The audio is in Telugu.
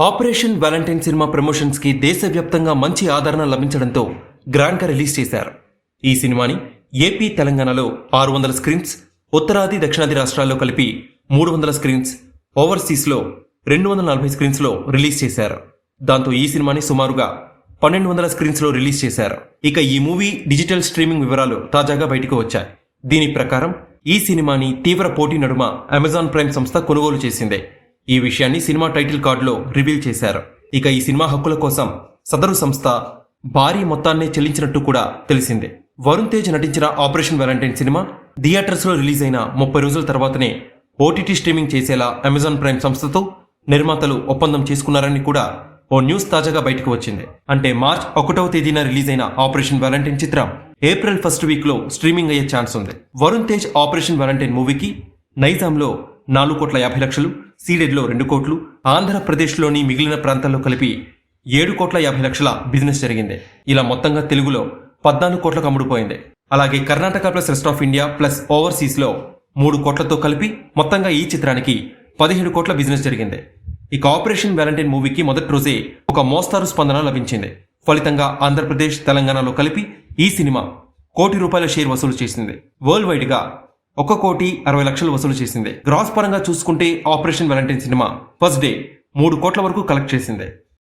ఆపరేషన్ వ్యాలంటైన్ సినిమా ప్రమోషన్స్కి దేశవ్యాప్తంగా మంచి ఆదరణ లభించడంతో గ్రాండ్గా రిలీజ్ చేశారు. ఈ సినిమాని ఏపీ తెలంగాణలో ఆరు వందల స్క్రీన్స్ ఉత్తరాది దక్షిణాది రాష్ట్రాల్లో కలిపి మూడు వందల స్క్రీన్స్ ఓవర్సీస్లో రెండు వందల నలభై స్క్రీన్స్లో రిలీజ్ చేశారు. దాంతో ఈ సినిమాని సుమారుగా పన్నెండు వందల స్క్రీన్స్లో రిలీజ్ చేశారు. ఇక ఈ మూవీ డిజిటల్ స్ట్రీమింగ్ వివరాలు తాజాగా బయటకు వచ్చాయి. దీని ప్రకారం ఈ సినిమాని తీవ్ర పోటీ నడుమ అమెజాన్ ప్రైమ్ సంస్థ కొనుగోలు చేసింది. ఈ విషయాన్ని సినిమా టైటిల్ కార్డులో రివీల్ చేశారు. ఇక ఈ సినిమా హక్కుల కోసం సదరు సంస్థ భారీ మొత్తాన్నే చెల్లించినట్టు కూడా తెలిసిందే. వరుణ్ తేజ్ నటించిన ఆపరేషన్ వ్యాలంటైన్ సినిమా థియేటర్స్లో రిలీజ్ అయిన ముప్పై రోజుల తర్వాతనే ఓటీటీ స్ట్రీమింగ్ చేసేలా అమెజాన్ ప్రైమ్ సంస్థతో నిర్మాతలు ఒప్పందం చేసుకున్నారని కూడా ఓ న్యూస్ తాజాగా బయటకు వచ్చింది. అంటే మార్చ్ ఒకటవ తేదీన రిలీజ్ అయిన ఆపరేషన్ వ్యాలంటైన్ చిత్రం ఏప్రిల్ ఫస్ట్ వీక్లో స్ట్రీమింగ్ అయ్యే ఛాన్స్ ఉంది. వరుణ్ తేజ్ ఆపరేషన్ వ్యాలంటైన్ మూవీకి నైజాంలో నాలుగు కోట్ల యాభై లక్షలు సీడెడ్లో రెండు కోట్లు ఆంధ్రప్రదేశ్లోని మిగిలిన ప్రాంతాల్లో కలిపి ఏడు కోట్ల యాభై లక్షల బిజినెస్ జరిగింది. ఇలా మొత్తంగా తెలుగులో పద్నాలుగు కోట్లకు అమ్ముడుపోయింది అలాగే Karnataka plus rest of India plus ఓవర్సీస్లో మూడు కోట్లతో కలిపి మొత్తంగా ఈ చిత్రానికి పదిహేడు కోట్ల బిజినెస్ జరిగింది. ఇక ఆపరేషన్ వ్యాలంటైన్ మూవీకి మొదటి రోజే ఒక మోస్తారు స్పందన లభించింది. ఫలితంగా ఆంధ్రప్రదేశ్ తెలంగాణలో కలిపి ఈ సినిమా కోటి రూపాయల షేర్ వసూలు చేసింది. వరల్డ్ వైడ్గా ఒక కోటి అరవై లక్షలు వసూలు చేసింది. గ్రాస్ పరంగా చూసుకుంటే ఆపరేషన్ వ్యాలంటైన్ సినిమా ఫస్ట్ డే మూడు కోట్ల వరకు కలెక్ట్ చేసింది.